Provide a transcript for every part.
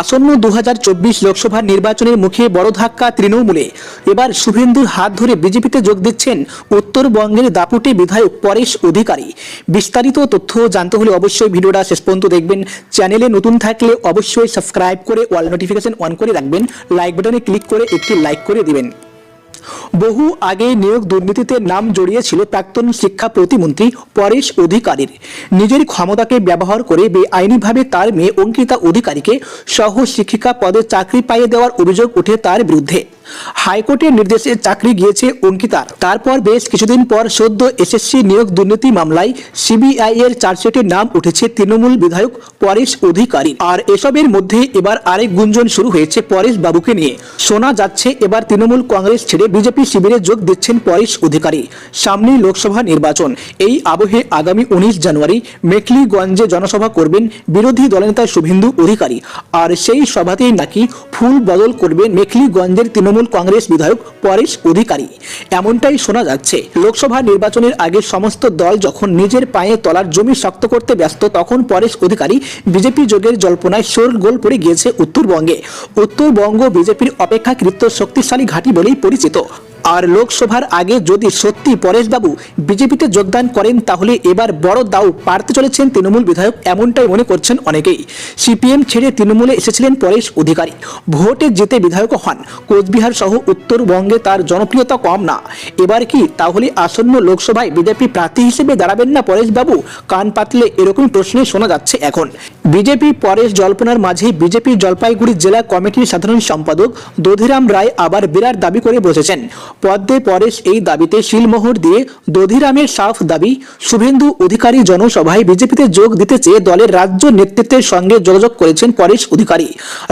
আসন্ন দু হাজার চব্বিশ লোকসভা নির্বাচনের মুখে বড় ধাক্কা তৃণমূলে। এবার শুভেন্দুর হাত ধরে বিজেপিতে যোগ দিচ্ছেন উত্তরবঙ্গের দাপুটে বিধায়ক পরেশ অধিকারী। বিস্তারিত তথ্য জানতে হলে অবশ্যই ভিডিওটা শেষ পর্যন্ত দেখবেন। চ্যানেলে নতুন থাকলে অবশ্যই সাবস্ক্রাইব করে অল নোটিফিকেশন অন করে রাখবেন। লাইক বাটনে ক্লিক করে একটি লাইক করে দিবেন। বহু আগে নিয়োগ দুর্নীতিতে নাম জড়িয়েছিল প্রাক্তন শিক্ষা প্রতিমন্ত্রী পরেশ অধিকারীর। নিজের ক্ষমতাকে ব্যবহার করে বেআইনিভাবে তার মেয়ে অঙ্কিতা অধিকারীকে সহ শিক্ষিকা পদে চাকরি পাইয়ে দেওয়ার অভিযোগ ওঠে তার বিরুদ্ধে। হাইকোর্টের নির্দেশে চাকরি গিয়েছে অঙ্কিতার তারপর বেশ কিছুদিন পর সদ্য এসএসসি নিয়োগ দুর্নীতি মামলায় সিবিআই এর চার্জশিটে নাম উঠেছে তৃণমূল বিধায়ক পরেশ অধিকারী। আর এসবের মধ্যে এবার আরেক গুঞ্জন শুরু হয়েছে পরেশ বাবুকে নিয়ে। শোনা যাচ্ছে এবার তৃণমূল কংগ্রেস ছেড়ে বিজেপি শিবিরে যোগ দিচ্ছেন পরেশ অধিকারী। সামনেই লোকসভা নির্বাচন। এই আবহে আগামী উনিশ জানুয়ারি মেখলিগঞ্জে জনসভা করবেন বিরোধী দলনেতা শুভেন্দু অধিকারী। আর সেই সভাতেই নাকি ফুল বদল করবেন মেখলিগঞ্জের তৃণমূল কংগ্রেস বিধায়ক পরেশ অধিকারী। এমনটাই শোনা যাচ্ছে। লোকসভা নির্বাচনের আগে সমস্ত দল যখন নিজের পায়ে তলার জমি শক্ত করতে ব্যস্ত, তখন পরেশ অধিকারী বিজেপি যোগের জল্পনায় গোল পড়ে গিয়েছে উত্তরবঙ্গে। উত্তরবঙ্গ বিজেপির অপেক্ষাকৃত শক্তিশালী ঘাঁটি বলেই পরিচিত। আর লোকসভার আগে যদি সত্যি পরেশবাবু বিজেপিতে যোগদান করেন, তাহলে এবার বড় দাও পারতে চলেছেন তৃণমূল বিধায়ক এমনটাই মনে করছেন অনেকেই। সিপিএম ছেড়ে তৃণমূলে এসেছিলেন পরেশ অধিকারী। ভোটে জিতে বিধায়ক হন। কোচবিহার সহ উত্তরবঙ্গে তার জনপ্রিয়তা কম না। এবার কি তাহলে আসন্ন লোকসভায় বিজেপি প্রার্থী হিসেবে দাঁড়াবেন না পরেশবাবু? কান পাতলে এরকম প্রশ্নই শোনা যাচ্ছে এখন। বিজেপি পরেশ জল্পনার মাঝে বিজেপি জলপাইগুড়ি জেলা কমিটির সাধারণ সম্পাদক দধিরাম রায় আবার বিরাট দাবি করে বসেছেন। পদ্মে পরেশ এই দাবিতে শিলমোহর দিয়ে দধিরামের সাফ দাবি, শুভেন্দু অধিকারী জনসভায় বিজেপিতে যোগ দিতে চেয়ে দলের রাজ্য নেতৃত্বের সঙ্গে যোগাযোগ করেছেন পরেশ অধিকারী।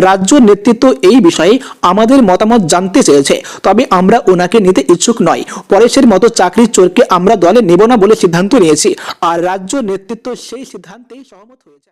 রাজ্য নেতৃত্ব এই বিষয়ে আমাদের মতামত জানতে চেয়েছে, তবে আমরা ওনাকে নিতে ইচ্ছুক নয় পরেশের মতো চাকরির চোরকে আমরা দলে নেব না বলে সিদ্ধান্ত নিয়েছি, আর রাজ্য নেতৃত্ব সেই সিদ্ধান্তেই সহমত হয়েছে